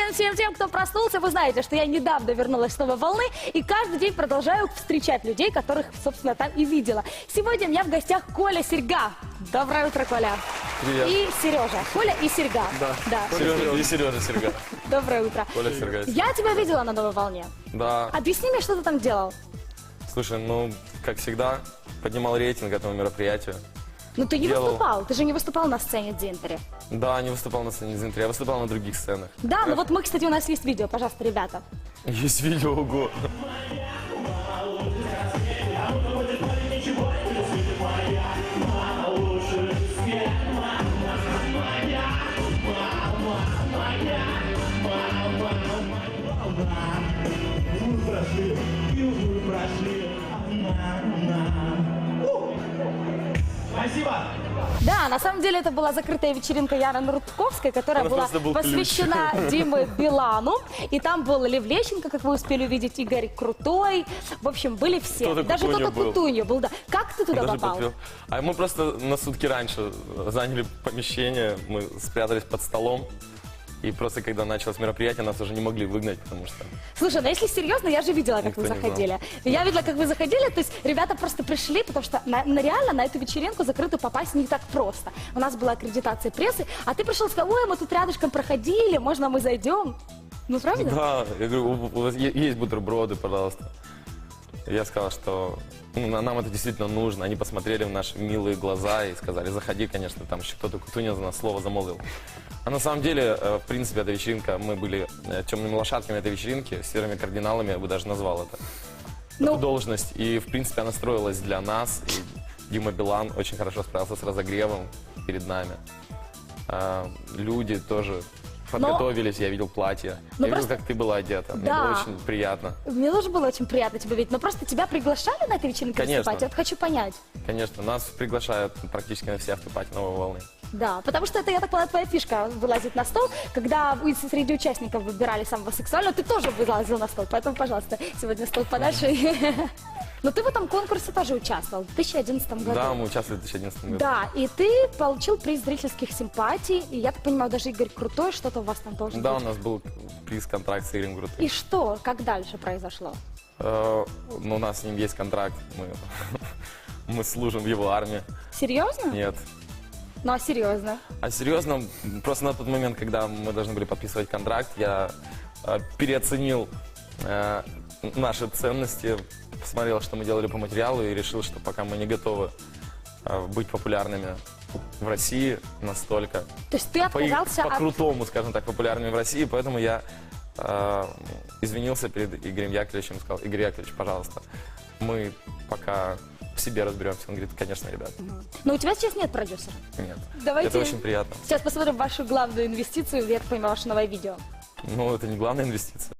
уикенд всем тем, кто проснулся. Вы знаете, что я недавно вернулась с новой волны и каждый день продолжаю встречать людей, которых, собственно, там и видела. Сегодня у меня в гостях Коля Серьга. Доброе утро, Коля. Привет. И Сережа. Коля и Серьга. Да. да. Сережа и Сережа Серга. Доброе утро. Коля Сергай. Я тебя видела на новой волне. Да. Объясни мне, что ты там делал. Слушай, ну, как всегда, поднимал рейтинг этому мероприятию. Ну ты не Делал. выступал, ты же не выступал на сцене Дзинтери. Да, не выступал на сцене Дзинтри, я выступал на других сценах. Да, ну вот мы, кстати, у нас есть видео, пожалуйста, ребята. Есть видео, ого. прошли, южную прошли. Спасибо. Да, на самом деле это была закрытая вечеринка Яны Рудковской, которая Она была был посвящена Диме Билану. И там был Лев Лещенко, как вы успели увидеть, Игорь Крутой. В общем, были все. Кто-то Даже кто-то был. Кутуньо был, да. Как ты туда Даже попал? подпел. А мы просто на сутки раньше заняли помещение, мы спрятались под столом. И просто когда началось мероприятие, нас уже не могли выгнать, потому что... Слушай, ну если серьезно, я же видела, как Никто вы не заходили. Я видела, как вы заходили, то есть ребята просто пришли, потому что на, на реально на эту вечеринку закрытую попасть не так просто. У нас была аккредитация прессы, а ты пришел и сказал, ой, мы тут рядышком проходили, можно мы зайдем? Ну, правда? Да, я говорю, у, вас есть бутерброды, пожалуйста. Я сказал, что ну, на- нам это действительно нужно. Они посмотрели в наши милые глаза и сказали, заходи, конечно, там еще кто-то Кутунин за нас слово замолвил. А на самом деле, э, в принципе, эта вечеринка, мы были э, темными лошадками этой вечеринки, серыми кардиналами, я бы даже назвал это. Ну- Эту должность. И, в принципе, она строилась для нас. И Дима Билан очень хорошо справился с разогревом перед нами. А, люди тоже подготовились, я видел платье. Ну, я видел, просто- как ты была одета. Мне Да. было очень приятно. Мне тоже было очень приятно тебя видеть, но просто тебя приглашали на этой вечеринке Конечно. выступать? Я вот хочу понять. Конечно, нас приглашают практически на все автопати новой волны. Да, потому что это, я так поняла, твоя фишка вылазить на стол. Когда вы среди участников выбирали самого сексуального, ты тоже вылазил на стол. Поэтому, пожалуйста, сегодня стол подальше. Но ты в этом конкурсе тоже участвовал в 2011 году. Да, мы участвовали в 2011 году. Да, и ты получил приз зрительских симпатий. И я так понимаю, даже Игорь Крутой, что-то у вас там должен Да, у быть. нас был приз-контракт с Игорем Крутым. И что, как дальше произошло? Э, ну, у нас с ним есть контракт. Мы, мы служим в его армии. Серьезно? Нет. Ну а серьезно? А серьезно, просто на тот момент, когда мы должны были подписывать контракт, я э, переоценил э, наши ценности, посмотрел, что мы делали по материалу и решил, что пока мы не готовы э, быть популярными в России настолько, То есть ты по, отказался от... крутому, скажем так, популярными в России, поэтому я э, извинился перед Игорем Яковлевичем и сказал, Игорь Яковлевич, пожалуйста, мы пока в себе разберемся. Он говорит, конечно, ребят, Но у тебя сейчас нет продюсера. нет. Давайте- Это очень приятно. Сейчас посмотрим вашу главную инвестицию, я так понимаю, ваше новое видео. Ну, это не главная инвестиция.